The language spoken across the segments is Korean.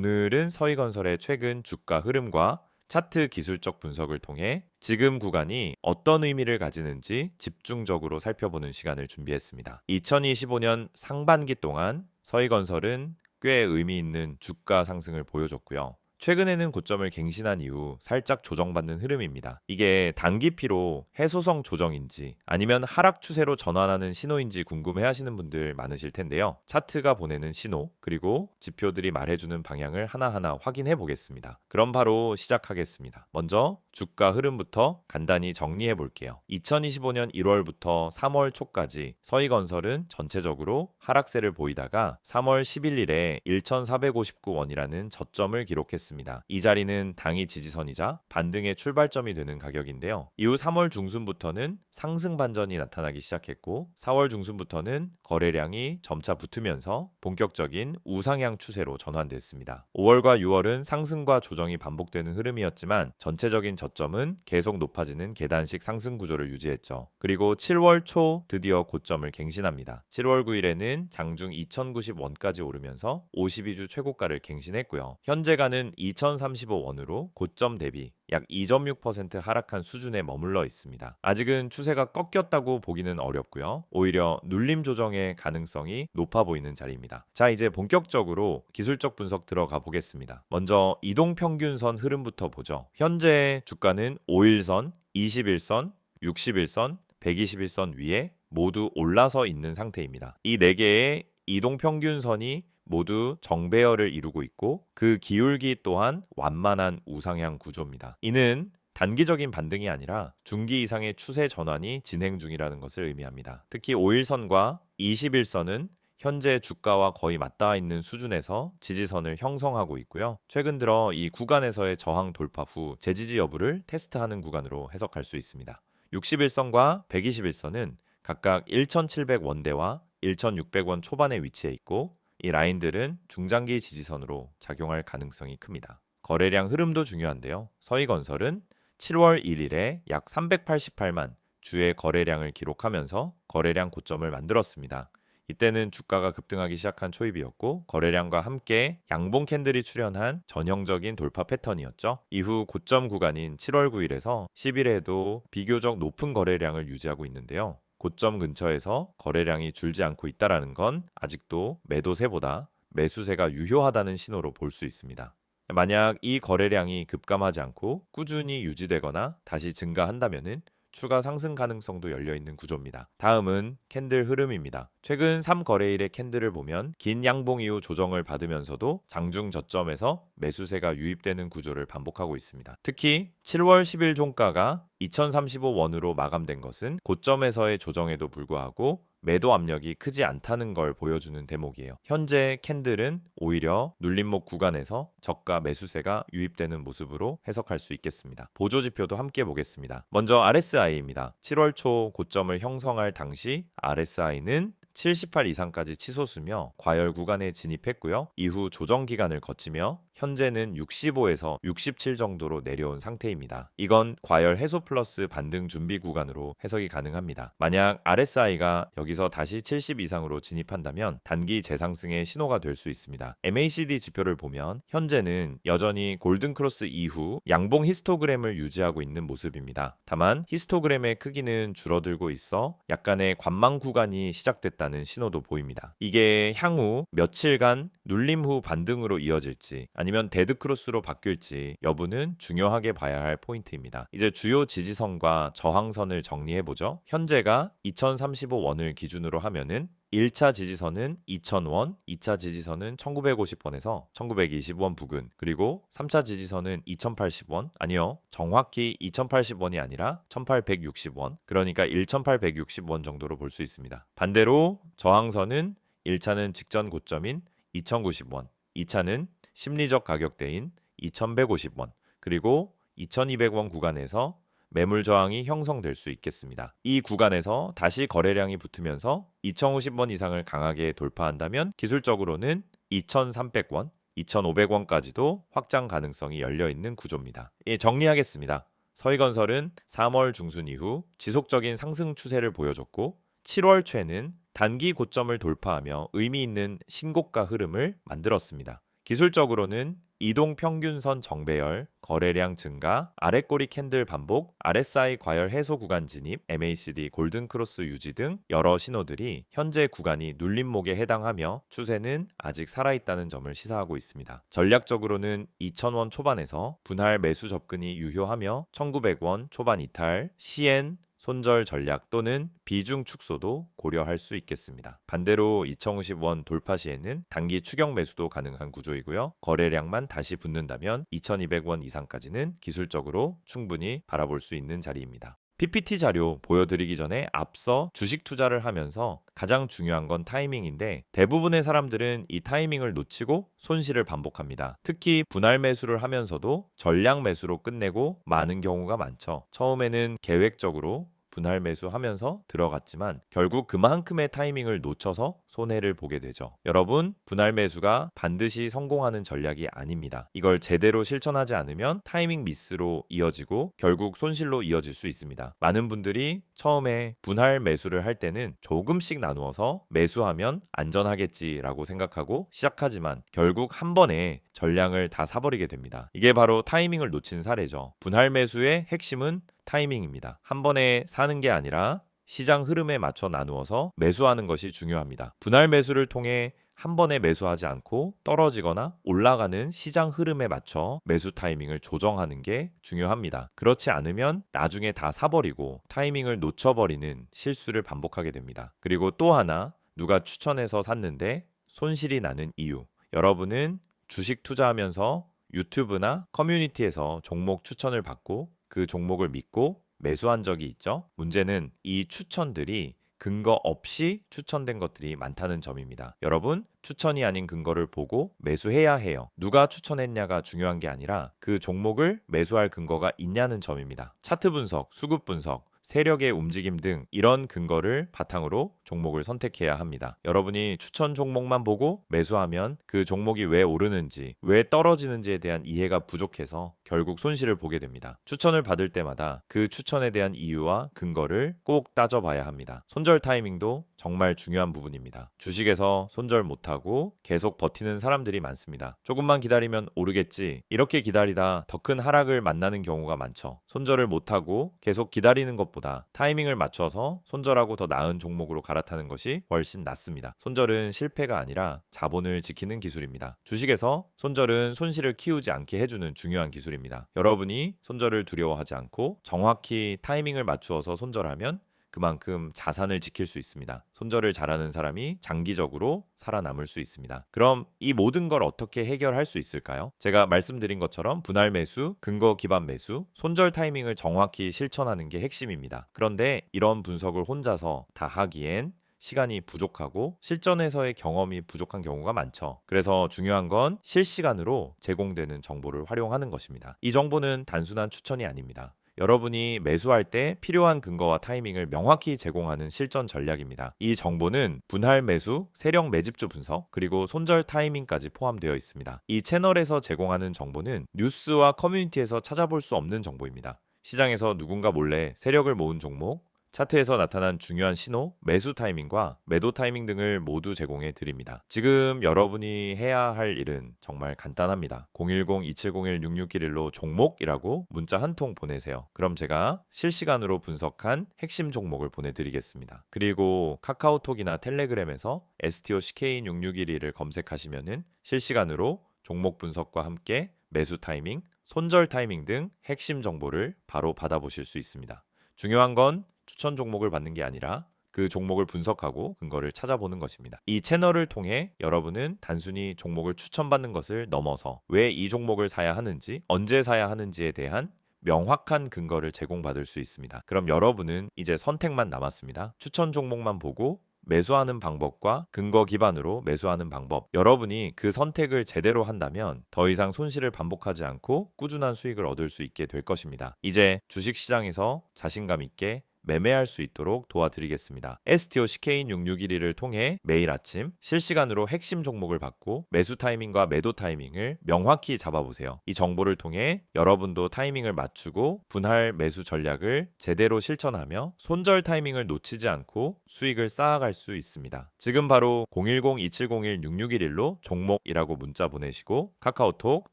오늘은 서희건설의 최근 주가 흐름과 차트 기술적 분석을 통해 지금 구간이 어떤 의미를 가지는지 집중적으로 살펴보는 시간을 준비했습니다. 2025년 상반기 동안 서희건설은 꽤 의미 있는 주가 상승을 보여줬고요. 최근에는 고점을 갱신한 이후 살짝 조정받는 흐름입니다. 이게 단기피로 해소성 조정인지 아니면 하락 추세로 전환하는 신호인지 궁금해 하시는 분들 많으실 텐데요. 차트가 보내는 신호, 그리고 지표들이 말해주는 방향을 하나하나 확인해 보겠습니다. 그럼 바로 시작하겠습니다. 먼저 주가 흐름부터 간단히 정리해 볼게요. 2025년 1월부터 3월 초까지 서희건설은 전체적으로 하락세를 보이다가 3월 11일에 1,459원이라는 저점을 기록했습니다. 이 자리는 당이 지지선이자 반등의 출발점이 되는 가격인데요. 이후 3월 중순부터는 상승 반전이 나타나기 시작했고 4월 중순부터는 거래량이 점차 붙으면서 본격적인 우상향 추세로 전환됐습니다. 5월과 6월은 상승과 조정이 반복되는 흐름이었지만 전체적인 저점은 계속 높아지는 계단식 상승 구조를 유지했죠. 그리고 7월 초 드디어 고점을 갱신합니다. 7월 9일에는 장중 2090원까지 오르면서 52주 최고가를 갱신했고요. 현재가는 2035원으로 고점 대비 약 2.6% 하락한 수준에 머물러 있습니다. 아직은 추세가 꺾였다고 보기는 어렵고요. 오히려 눌림 조정의 가능성이 높아 보이는 자리입니다. 자, 이제 본격적으로 기술적 분석 들어가 보겠습니다. 먼저 이동 평균선 흐름부터 보죠. 현재 주가는 5일선, 21선, 61선, 121선 위에 모두 올라서 있는 상태입니다. 이네 개의 이동 평균선이 모두 정배열을 이루고 있고 그 기울기 또한 완만한 우상향 구조입니다. 이는 단기적인 반등이 아니라 중기 이상의 추세 전환이 진행 중이라는 것을 의미합니다. 특히 5일선과 21선은 현재 주가와 거의 맞닿아 있는 수준에서 지지선을 형성하고 있고요. 최근 들어 이 구간에서의 저항 돌파 후 재지지 여부를 테스트하는 구간으로 해석할 수 있습니다. 61선과 121선은 각각 1,700원대와 1,600원 초반에 위치해 있고 이 라인들은 중장기 지지선으로 작용할 가능성이 큽니다. 거래량 흐름도 중요한데요. 서희건설은 7월 1일에 약 388만 주의 거래량을 기록하면서 거래량 고점을 만들었습니다. 이때는 주가가 급등하기 시작한 초입이었고 거래량과 함께 양봉 캔들이 출현한 전형적인 돌파 패턴이었죠. 이후 고점 구간인 7월 9일에서 10일에도 비교적 높은 거래량을 유지하고 있는데요. 고점 근처에서 거래량이 줄지 않고 있다라는 건 아직도 매도세보다 매수세가 유효하다는 신호로 볼 수 있습니다. 만약 이 거래량이 급감하지 않고 꾸준히 유지되거나 다시 증가한다면은 추가 상승 가능성도 열려 있는 구조입니다. 다음은 캔들 흐름입니다. 최근 3거래일의 캔들을 보면 긴 양봉 이후 조정을 받으면서도 장중 저점에서 매수세가 유입되는 구조를 반복하고 있습니다. 특히 7월 10일 종가가 2035원으로 마감된 것은 고점에서의 조정에도 불구하고 매도 압력이 크지 않다는 걸 보여주는 대목이에요. 현재 캔들은 오히려 눌림목 구간에서 저가 매수세가 유입되는 모습으로 해석할 수 있겠습니다. 보조 지표도 함께 보겠습니다. 먼저 RSI입니다. 7월 초 고점을 형성할 당시 RSI는 78 이상까지 치솟으며 과열 구간에 진입했고요. 이후 조정 기간을 거치며 현재는 65에서 67 정도로 내려온 상태입니다. 이건 과열 해소 플러스 반등 준비 구간으로 해석이 가능합니다. 만약 RSI가 여기서 다시 70 이상으로 진입한다면 단기 재상승의 신호가 될 수 있습니다. MACD 지표를 보면 현재는 여전히 골든 크로스 이후 양봉 히스토그램을 유지하고 있는 모습입니다. 다만 히스토그램의 크기는 줄어들고 있어 약간의 관망 구간이 시작됐다는 신호도 보입니다. 이게 향후 며칠간 눌림 후 반등으로 이어질지 아니면 데드 크로스로 바뀔지 여부는 중요하게 봐야 할 포인트입니다. 이제 주요 지지선과 저항선을 정리해 보죠. 현재가 2035원을 기준으로 하면은 1차 지지선은 2,000원, 2차 지지선은 1,950원에서 1,920원 부근, 그리고 3차 지지선은 2,080원, 아니요, 정확히 2,080원이 아니라 1,860원, 그러니까 1,860원 정도로 볼 수 있습니다. 반대로 저항선은 1차는 직전 고점인 2,090원, 2차는 심리적 가격대인 2,150원, 그리고 2,200원 구간에서 매물 저항이 형성될 수 있겠습니다. 이 구간에서 다시 거래량이 붙으면서 2,050원 이상을 강하게 돌파한다면 기술적으로는 2,300원, 2,500원까지도 확장 가능성이 열려 있는 구조입니다. 예, 정리하겠습니다. 서희건설은 3월 중순 이후 지속적인 상승 추세를 보여줬고 7월 초에는 단기 고점을 돌파하며 의미 있는 신고가 흐름을 만들었습니다. 기술적으로는 이동 평균선 정배열, 거래량 증가, 아랫꼬리 캔들 반복, RSI 과열 해소 구간 진입, MACD 골든 크로스 유지 등 여러 신호들이 현재 구간이 눌림목에 해당하며 추세는 아직 살아있다는 점을 시사하고 있습니다. 전략적으로는 2,000원 초반에서 분할 매수 접근이 유효하며 1,900원 초반 이탈, CN 손절 전략 또는 비중 축소도 고려할 수 있겠습니다. 반대로 2050원 돌파 시에는 단기 추격 매수도 가능한 구조이고요. 거래량만 다시 붙는다면 2200원 이상까지는 기술적으로 충분히 바라볼 수 있는 자리입니다. PPT 자료 보여드리기 전에 앞서 주식 투자를 하면서 가장 중요한 건 타이밍인데 대부분의 사람들은 이 타이밍을 놓치고 손실을 반복합니다. 특히 분할 매수를 하면서도 전량 매수로 끝내고 많은 경우가 많죠. 처음에는 계획적으로 분할 매수하면서 들어갔지만 결국 그만큼의 타이밍을 놓쳐서 손해를 보게 되죠. 여러분, 분할 매수가 반드시 성공하는 전략이 아닙니다. 이걸 제대로 실천하지 않으면 타이밍 미스로 이어지고 결국 손실로 이어질 수 있습니다. 많은 분들이 처음에 분할 매수를 할 때는 조금씩 나누어서 매수하면 안전하겠지라고 생각하고 시작하지만 결국 한 번에 전량을 다 사버리게 됩니다. 이게 바로 타이밍을 놓친 사례죠. 분할 매수의 핵심은 타이밍입니다. 한 번에 사는 게 아니라 시장 흐름에 맞춰 나누어서 매수하는 것이 중요합니다. 분할 매수를 통해 한 번에 매수하지 않고 떨어지거나 올라가는 시장 흐름에 맞춰 매수 타이밍을 조정하는 게 중요합니다. 그렇지 않으면 나중에 다 사버리고 타이밍을 놓쳐버리는 실수를 반복하게 됩니다. 그리고 또 하나 누가 추천해서 샀는데 손실이 나는 이유. 여러분은 주식 투자하면서 유튜브나 커뮤니티에서 종목 추천을 받고 그 종목을 믿고 매수한 적이 있죠. 문제는 이 추천들이 근거 없이 추천된 것들이 많다는 점입니다. 여러분, 추천이 아닌 근거를 보고 매수해야 해요. 누가 추천했냐가 중요한 게 아니라 그 종목을 매수할 근거가 있냐는 점입니다. 차트 분석, 수급 분석, 세력의 움직임 등 이런 근거를 바탕으로 종목을 선택해야 합니다. 여러분이 추천 종목만 보고 매수하면 그 종목이 왜 오르는지, 왜 떨어지는지에 대한 이해가 부족해서 결국 손실을 보게 됩니다. 추천을 받을 때마다 그 추천에 대한 이유와 근거를 꼭 따져봐야 합니다. 손절 타이밍도 정말 중요한 부분입니다. 주식에서 손절 못하고 계속 버티는 사람들이 많습니다. 조금만 기다리면 오르겠지. 이렇게 기다리다 더 큰 하락을 만나는 경우가 많죠. 손절을 못하고 계속 기다리는 것 보다 타이밍을 맞춰서 손절하고 더 나은 종목으로 갈아타는 것이 훨씬 낫습니다. 손절은 실패가 아니라 자본을 지키는 기술입니다. 주식에서 손절은 손실을 키우지 않게 해주는 중요한 기술입니다. 여러분이 손절을 두려워하지 않고 정확히 타이밍을 맞추어서 손절하면 그만큼 자산을 지킬 수 있습니다. 손절을 잘하는 사람이 장기적으로 살아남을 수 있습니다. 그럼 이 모든 걸 어떻게 해결할 수 있을까요? 제가 말씀드린 것처럼 분할 매수, 근거 기반 매수, 손절 타이밍을 정확히 실천하는 게 핵심입니다. 그런데 이런 분석을 혼자서 다 하기엔 시간이 부족하고 실전에서의 경험이 부족한 경우가 많죠. 그래서 중요한 건 실시간으로 제공되는 정보를 활용하는 것입니다. 이 정보는 단순한 추천이 아닙니다. 여러분이 매수할 때 필요한 근거와 타이밍을 명확히 제공하는 실전 전략입니다. 이 정보는 분할 매수, 세력 매집주 분석, 그리고 손절 타이밍까지 포함되어 있습니다. 이 채널에서 제공하는 정보는 뉴스와 커뮤니티에서 찾아볼 수 없는 정보입니다. 시장에서 누군가 몰래 세력을 모은 종목, 차트에서 나타난 중요한 신호, 매수 타이밍과 매도 타이밍 등을 모두 제공해 드립니다. 지금 여러분이 해야 할 일은 정말 간단합니다. 010-2701-6611로 종목이라고 문자 한 통 보내세요. 그럼 제가 실시간으로 분석한 핵심 종목을 보내드리겠습니다. 그리고 카카오톡이나 텔레그램에서 STOCK6611을 검색하시면은 실시간으로 종목 분석과 함께 매수 타이밍, 손절 타이밍 등 핵심 정보를 바로 받아보실 수 있습니다. 중요한 건 추천 종목을 받는 게 아니라 그 종목을 분석하고 근거를 찾아보는 것입니다. 이 채널을 통해 여러분은 단순히 종목을 추천받는 것을 넘어서 왜 이 종목을 사야 하는지, 언제 사야 하는지에 대한 명확한 근거를 제공받을 수 있습니다. 그럼 여러분은 이제 선택만 남았습니다. 추천 종목만 보고 매수하는 방법과 근거 기반으로 매수하는 방법. 여러분이 그 선택을 제대로 한다면 더 이상 손실을 반복하지 않고 꾸준한 수익을 얻을 수 있게 될 것입니다. 이제 주식 시장에서 자신감 있게 매매할 수 있도록 도와드리겠습니다. STO CK인 6611을 통해 매일 아침 실시간으로 핵심 종목을 받고 매수 타이밍과 매도 타이밍을 명확히 잡아보세요. 이 정보를 통해 여러분도 타이밍을 맞추고 분할 매수 전략을 제대로 실천하며 손절 타이밍을 놓치지 않고 수익을 쌓아갈 수 있습니다. 지금 바로 010-2701-6611로 종목이라고 문자 보내시고 카카오톡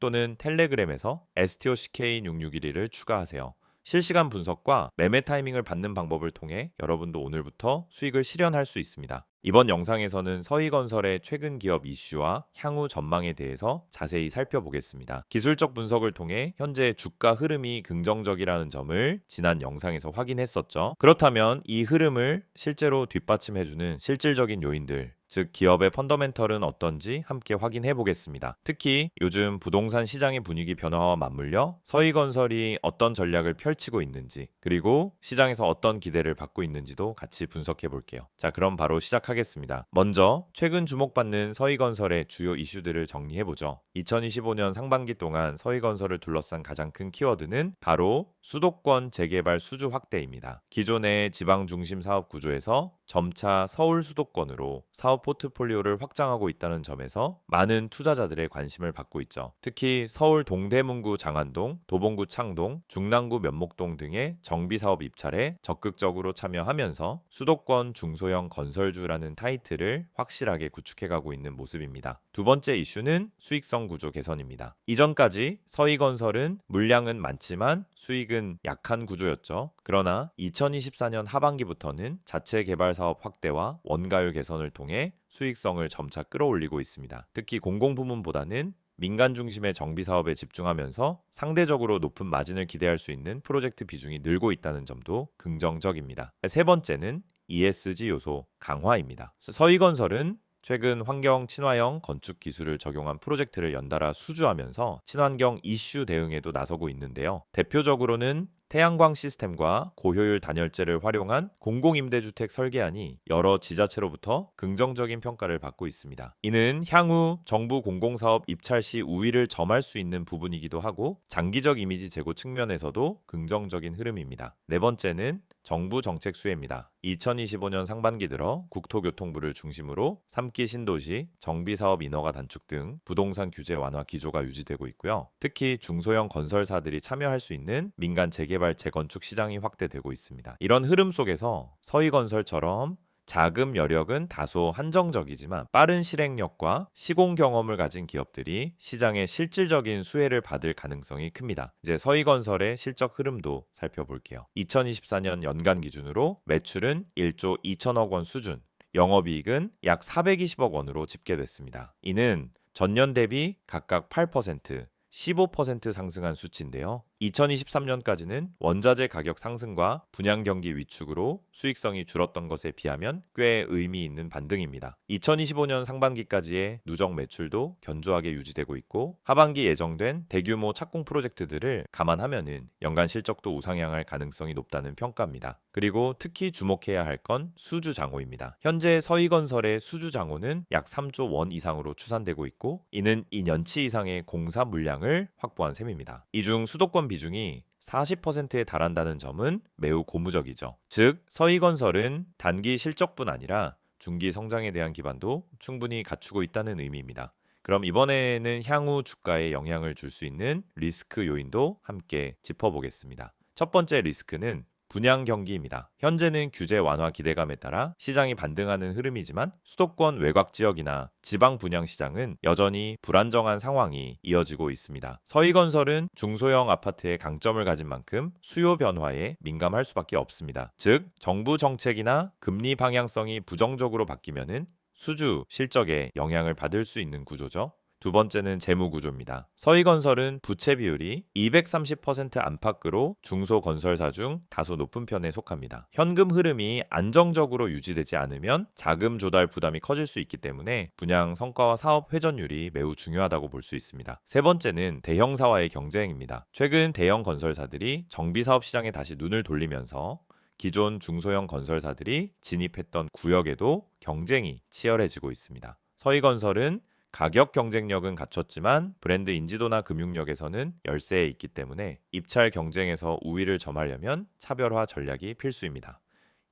또는 텔레그램에서 STOCK6611을 추가하세요. 실시간 분석과 매매 타이밍을 받는 방법을 통해 여러분도 오늘부터 수익을 실현할 수 있습니다. 이번 영상에서는 서희건설의 최근 기업 이슈와 향후 전망에 대해서 자세히 살펴보겠습니다. 기술적 분석을 통해 현재 주가 흐름이 긍정적이라는 점을 지난 영상에서 확인했었죠. 그렇다면 이 흐름을 실제로 뒷받침해주는 실질적인 요인들, 즉 기업의 펀더멘털은 어떤지 함께 확인해 보겠습니다. 특히 요즘 부동산 시장의 분위기 변화와 맞물려 서희건설이 어떤 전략을 펼치고 있는지 그리고 시장에서 어떤 기대를 받고 있는지도 같이 분석해 볼게요. 자, 그럼 바로 시작하겠습니다. 먼저 최근 주목받는 서희건설의 주요 이슈들을 정리해 보죠. 2025년 상반기 동안 서희건설을 둘러싼 가장 큰 키워드는 바로 수도권 재개발 수주 확대입니다. 기존의 지방 중심 사업 구조에서 점차 서울 수도권으로 사업 포트폴리오를 확장하고 있다는 점에서 많은 투자자들의 관심을 받고 있죠. 특히 서울 동대문구 장안동, 도봉구 창동, 중랑구 면목동 등의 정비 사업 입찰에 적극적으로 참여하면서 수도권 중소형 건설주라는 타이틀을 확실하게 구축해 가고 있는 모습입니다. 두 번째 이슈는 수익성 구조 개선입니다. 이전까지 서희건설은 물량은 많지만 수익은 약한 구조였죠. 그러나 2024년 하반기부터는 자체 개발 사업 확대와 원가율 개선을 통해 수익성을 점차 끌어올리고 있습니다. 특히 공공부문보다는 민간 중심의 정비 사업에 집중하면서 상대적으로 높은 마진을 기대할 수 있는 프로젝트 비중이 늘고 있다는 점도 긍정적입니다. 세 번째는 ESG 요소 강화입니다. 서희건설은 최근 환경 친화형 건축 기술을 적용한 프로젝트를 연달아 수주하면서 친환경 이슈 대응에도 나서고 있는데요. 대표적으로는 태양광 시스템과 고효율 단열재를 활용한 공공임대주택 설계안이 여러 지자체로부터 긍정적인 평가를 받고 있습니다. 이는 향후 정부 공공사업 입찰 시 우위를 점할 수 있는 부분이기도 하고 장기적 이미지 제고 측면에서도 긍정적인 흐름입니다. 네 번째는 정부 정책 수혜입니다. 2025년 상반기 들어 국토교통부를 중심으로 3기 신도시, 정비사업 인허가 단축 등 부동산 규제 완화 기조가 유지되고 있고요. 특히 중소형 건설사들이 참여할 수 있는 민간 재개발 재건축 시장이 확대되고 있습니다. 이런 흐름 속에서 서희건설처럼 자금 여력은 다소 한정적이지만 빠른 실행력과 시공 경험을 가진 기업들이 시장의 실질적인 수혜를 받을 가능성이 큽니다. 이제 서희건설의 실적 흐름도 살펴볼게요. 2024년 연간 기준으로 매출은 1조 2천억 원 수준, 영업이익은 약 420억 원으로 집계됐습니다. 이는 전년 대비 각각 8%, 15% 상승한 수치인데요. 2023년까지는 원자재 가격 상승과 분양 경기 위축으로 수익성이 줄었던 것에 비하면 꽤 의미 있는 반등입니다. 2025년 상반기까지의 누적 매출도 견조하게 유지되고 있고 하반기 예정된 대규모 착공 프로젝트들을 감안하면은 연간 실적도 우상향할 가능성이 높다는 평가입니다. 그리고 특히 주목해야 할 건 수주 장호입니다. 현재 서희건설의 수주 장호는 약 3조 원 이상으로 추산되고 있고 이는 2년치 이상의 공사 물량을 확보한 셈입니다. 이 중 수도권 비중이 40%에 달한다는 점은 매우 고무적이죠. 즉, 서희건설은 단기 실적뿐 아니라 중기 성장에 대한 기반도 충분히 갖추고 있다는 의미입니다. 그럼 이번에는 향후 주가에 영향을 줄 수 있는 리스크 요인도 함께 짚어보겠습니다. 첫 번째 리스크는 분양 경기입니다. 현재는 규제 완화 기대감에 따라 시장이 반등하는 흐름이지만 수도권 외곽 지역이나 지방 분양 시장은 여전히 불안정한 상황이 이어지고 있습니다. 서희건설은 중소형 아파트의 강점을 가진 만큼 수요 변화에 민감할 수밖에 없습니다. 즉, 정부 정책이나 금리 방향성이 부정적으로 바뀌면은 수주 실적에 영향을 받을 수 있는 구조죠. 두 번째는 재무 구조입니다. 서희건설은 부채 비율이 230% 안팎으로 중소건설사 중 다소 높은 편에 속합니다. 현금 흐름이 안정적으로 유지되지 않으면 자금 조달 부담이 커질 수 있기 때문에 분양 성과와 사업 회전율이 매우 중요하다고 볼 수 있습니다. 세 번째는 대형사와의 경쟁입니다. 최근 대형 건설사들이 정비 사업 시장에 다시 눈을 돌리면서 기존 중소형 건설사들이 진입했던 구역에도 경쟁이 치열해지고 있습니다. 서희건설은 가격 경쟁력은 갖췄지만 브랜드 인지도나 금융력에서는 열세에 있기 때문에 입찰 경쟁에서 우위를 점하려면 차별화 전략이 필수입니다.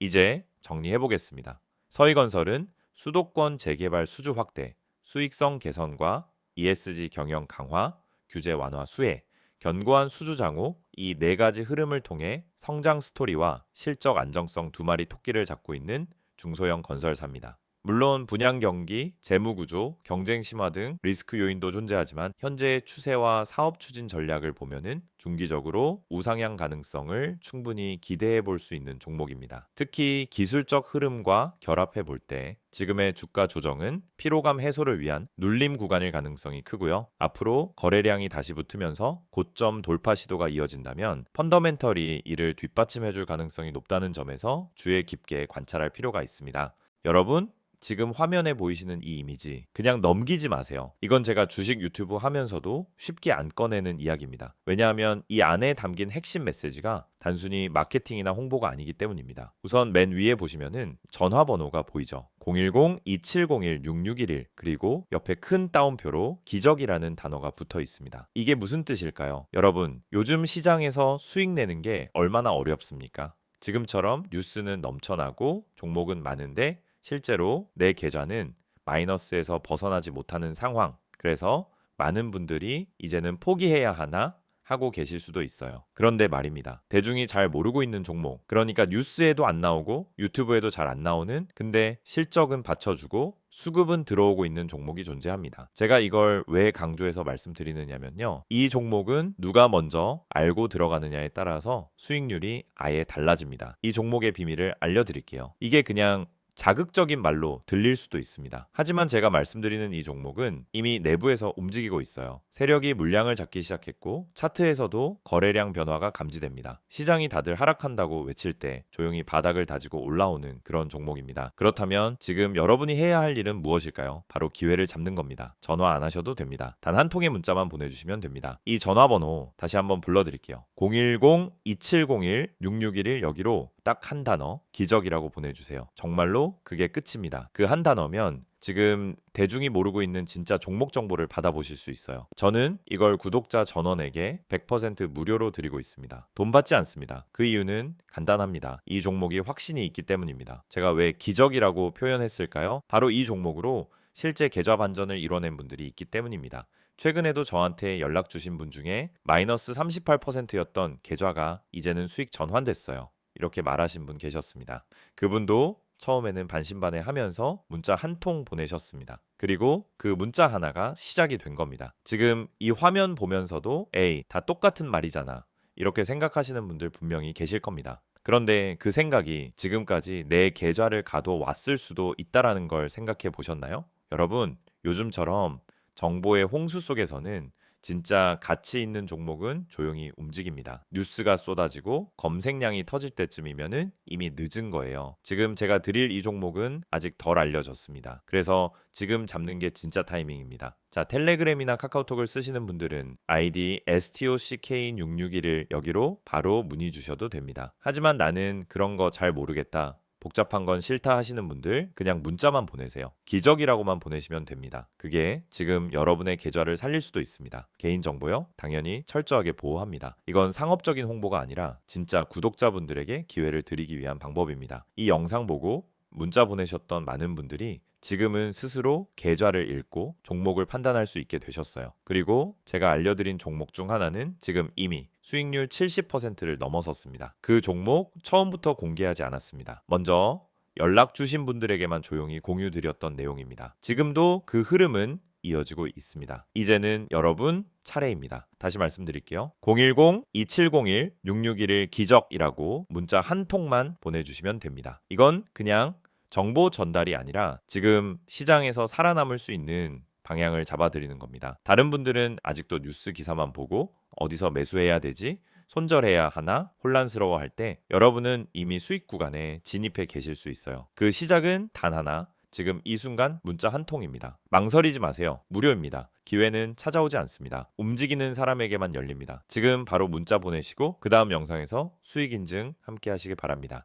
이제 정리해 보겠습니다. 서희건설은 수도권 재개발 수주 확대, 수익성 개선과 ESG 경영 강화, 규제 완화 수혜, 견고한 수주 장호 이 네 가지 흐름을 통해 성장 스토리와 실적 안정성 두 마리 토끼를 잡고 있는 중소형 건설사입니다. 물론 분양 경기, 재무 구조, 경쟁 심화 등 리스크 요인도 존재하지만 현재의 추세와 사업 추진 전략을 보면은 중기적으로 우상향 가능성을 충분히 기대해 볼 수 있는 종목입니다. 특히 기술적 흐름과 결합해 볼 때 지금의 주가 조정은 피로감 해소를 위한 눌림 구간일 가능성이 크고요. 앞으로 거래량이 다시 붙으면서 고점 돌파 시도가 이어진다면 펀더멘털이 이를 뒷받침해 줄 가능성이 높다는 점에서 주의 깊게 관찰할 필요가 있습니다. 여러분 지금 화면에 보이시는 이 이미지 그냥 넘기지 마세요. 이건 제가 주식 유튜브 하면서도 쉽게 안 꺼내는 이야기입니다. 왜냐하면 이 안에 담긴 핵심 메시지가 단순히 마케팅이나 홍보가 아니기 때문입니다. 우선 맨 위에 보시면은 전화번호가 보이죠. 010-2701-6611 그리고 옆에 큰 따옴표로 기적이라는 단어가 붙어 있습니다. 이게 무슨 뜻일까요? 여러분, 요즘 시장에서 수익 내는 게 얼마나 어렵습니까? 지금처럼 뉴스는 넘쳐나고 종목은 많은데 실제로 내 계좌는 마이너스에서 벗어나지 못하는 상황. 그래서 많은 분들이 이제는 포기해야 하나 하고 계실 수도 있어요. 그런데 말입니다. 대중이 잘 모르고 있는 종목. 그러니까 뉴스에도 안 나오고 유튜브에도 잘 안 나오는 근데 실적은 받쳐주고 수급은 들어오고 있는 종목이 존재합니다. 제가 이걸 왜 강조해서 말씀드리느냐면요. 이 종목은 누가 먼저 알고 들어가느냐에 따라서 수익률이 아예 달라집니다. 이 종목의 비밀을 알려드릴게요. 이게 그냥 자극적인 말로 들릴 수도 있습니다. 하지만 제가 말씀드리는 이 종목은 이미 내부에서 움직이고 있어요. 세력이 물량을 잡기 시작했고 차트에서도 거래량 변화가 감지됩니다. 시장이 다들 하락한다고 외칠 때 조용히 바닥을 다지고 올라오는 그런 종목입니다. 그렇다면 지금 여러분이 해야 할 일은 무엇일까요? 바로 기회를 잡는 겁니다. 전화 안 하셔도 됩니다. 단 한 통의 문자만 보내주시면 됩니다. 이 전화번호 다시 한번 불러드릴게요. 010-2701-6611 여기로 딱 한 단어 기적이라고 보내주세요. 정말로 그게 끝입니다. 그 한 단어면 지금 대중이 모르고 있는 진짜 종목 정보를 받아보실 수 있어요. 저는 이걸 구독자 전원에게 100% 무료로 드리고 있습니다. 돈 받지 않습니다. 그 이유는 간단합니다. 이 종목이 확신이 있기 때문입니다. 제가 왜 기적이라고 표현했을까요? 바로 이 종목으로 실제 계좌 반전을 이뤄낸 분들이 있기 때문입니다. 최근에도 저한테 연락 주신 분 중에 마이너스 38%였던 계좌가 이제는 수익 전환됐어요. 이렇게 말하신 분 계셨습니다. 그분도 처음에는 반신반의 하면서 문자 한 통 보내셨습니다. 그리고 그 문자 하나가 시작이 된 겁니다. 지금 이 화면 보면서도 에이, 다 똑같은 말이잖아. 이렇게 생각하시는 분들 분명히 계실 겁니다. 그런데 그 생각이 지금까지 내 계좌를 가도 왔을 수도 있다라는 걸 생각해 보셨나요? 여러분, 요즘처럼 정보의 홍수 속에서는 진짜 가치 있는 종목은 조용히 움직입니다. 뉴스가 쏟아지고 검색량이 터질 때쯤이면은 이미 늦은 거예요. 지금 제가 드릴 이 종목은 아직 덜 알려졌습니다. 그래서 지금 잡는 게 진짜 타이밍입니다. 자, 텔레그램이나 카카오톡을 쓰시는 분들은 아이디 STOCK661을 여기로 바로 문의 주셔도 됩니다. 하지만 나는 그런 거 잘 모르겠다. 복잡한 건 싫다 하시는 분들 그냥 문자만 보내세요. 기적이라고만 보내시면 됩니다. 그게 지금 여러분의 계좌를 살릴 수도 있습니다. 개인정보요? 당연히 철저하게 보호합니다. 이건 상업적인 홍보가 아니라 진짜 구독자분들에게 기회를 드리기 위한 방법입니다. 이 영상 보고 문자 보내셨던 많은 분들이 지금은 스스로 계좌를 읽고 종목을 판단할 수 있게 되셨어요. 그리고 제가 알려드린 종목 중 하나는 지금 이미 수익률 70%를 넘어섰습니다. 그 종목 처음부터 공개하지 않았습니다. 먼저 연락 주신 분들에게만 조용히 공유 드렸던 내용입니다. 지금도 그 흐름은 이어지고 있습니다. 이제는 여러분 차례입니다. 다시 말씀드릴게요. 010-2701-6611 기적이라고 문자 한 통만 보내주시면 됩니다. 이건 그냥 정보 전달이 아니라 지금 시장에서 살아남을 수 있는 방향을 잡아드리는 겁니다. 다른 분들은 아직도 뉴스 기사만 보고 어디서 매수해야 되지? 손절해야 하나 혼란스러워 할 때 여러분은 이미 수익 구간에 진입해 계실 수 있어요. 그 시작은 단 하나. 지금 이 순간 문자 한 통입니다. 망설이지 마세요. 무료입니다. 기회는 찾아오지 않습니다. 움직이는 사람에게만 열립니다. 지금 바로 문자 보내시고 그 다음 영상에서 수익 인증 함께 하시길 바랍니다.